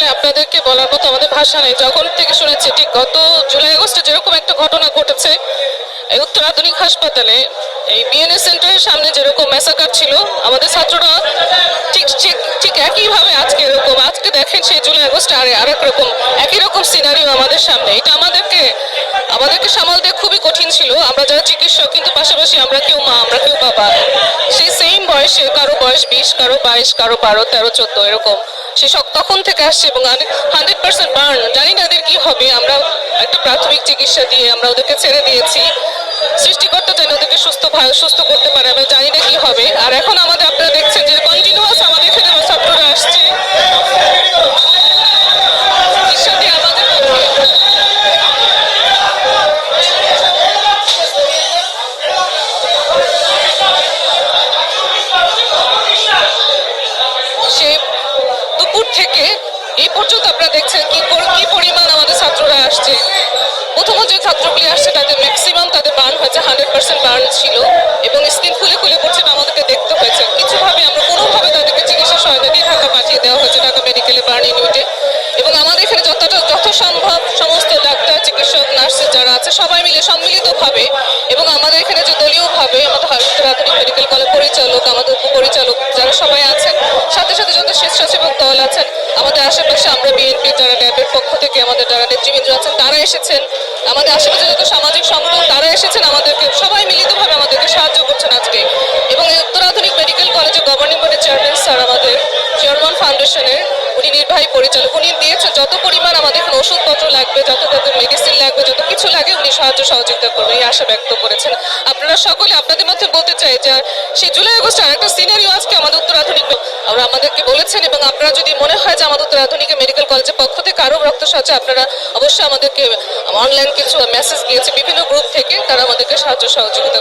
আসলে আপনাদেরকে বলার মতো আমাদের ভাষা নেই। যখন থেকে শুনেছি, ঠিক গত জুলাই আগস্টে যেরকম একটা ঘটনা ঘটেছে, এই উত্তর আধুনিক হাসপাতালে, এই বিএনএ সেন্টারের সামনে যেরকম ম্যাসাকার ছিল, আমাদের ছাত্ররা ঠিক ঠিক ঠিক একইভাবে আজকে এরকম, আজকে দেখেন সেই জুলাই আগস্টে আরে আরেক রকম, একই রকম সিনারিও আমাদের সামনে। এটা আমাদেরকে আমাদেরকে সামাল দেওয়া খুবই কঠিন ছিল। আমরা যারা চিকিৎসক, কিন্তু পাশাপাশি আমরা কেউ মা, আমরা কেউ বাবা বিশ কারও, বাইশ কারও, বারো, তেরো, চোদ্দ, এরকম। সে সব তখন থেকে আসছে এবং হান্ড্রেড পার্সেন্ট বার্ন জানি না এদের কি হবে, আমরা একটা প্রাথমিক চিকিৎসা দিয়ে আমরা ওদেরকে ছেড়ে দিয়েছি। সৃষ্টিকর্তা যেন ওদেরকে সুস্থ সুস্থ করতে পারে, আমরা জানি না কি হবে। আর এখন আমাদের আপনারা দেখছেন যে কন্টিনিউয়াস আমাদের এখানে ছাত্ররা আসছে। আমাদের দেখছেন কি কি পরিমাণ আমাদের ছাত্ররা আসছে। প্রথমত যে ছাত্রগুলি আসছে, তাদের ম্যাক্সিমাম তাদের বার্ন হয়েছে হান্ড্রেড পার্সেন্ট বার্ন ছিল এবং স্কিন খুলে খুলে পড়ছে আমাদেরকে দেখতে হয়েছে। কিছুভাবে আমরা কোনোভাবে তাদেরকে চিকিৎসা সহায়তা দিয়ে ঢাকা পাঠিয়ে দেওয়া হয়েছে, ঢাকা মেডিকেলে বার্ন ইউনিটে এবং আমাদের এখানে যতটা যথাসম্ভব সমস্ত ডাক্তার, চিকিৎসক নার্সেস যারা আছে, সবাই মিলে সম্মিলিতভাবে এবং আমাদের এখানে যে দলীয়ভাবে আমাদের আধুনিক মেডিকেল কলেজ পরিচালক, আমাদের উপপরিচালক পক্ষ থেকে আমাদের যারা নেতৃবৃন্দ আছেন, তারা এসেছেন। আমাদের আশেপাশে যত সামাজিক সংগঠন, তারা এসেছেন। আমাদেরকে সবাই মিলিতভাবে আমাদেরকে সাহায্য করছেন আজকে। এবং উত্তর আধুনিক মেডিকেল কলেজের গভর্নিং বোর্ডের চেয়ারম্যান স্যার আমাদের চেয়ারম্যান ফাউন্ডেশনের উনি নির্বাহী পরিচালক, উনি দিয়েছেন যত পরিমাণ আমাদের এখানে ওষুধপত্র লাগবে, যত যত মেডিসিন লাগবে, যত কিছু লাগে, উনি সাহায্য সহযোগিতা করবেন। এই আশা ব্যক্ত করেছেন। আপনারা সকলে আপনাদের মধ্যে বলতে চাই যে সেই জুলাই আগস্টে আরেকটা সিনারিও আজকে আমরা আমাদেরকে বলেছেন এবং আপনারা যদি মনে হয় যে আমাদের আধুনিক মেডিকেল কলেজের পক্ষ থেকে আরও রক্ত সাহায্য আপনারা অবশ্যই আমাদেরকে অনলাইন কিছু মেসেজ দিয়েছে, বিভিন্ন গ্রুপ থেকে তারা আমাদেরকে সাহায্য সহযোগিতা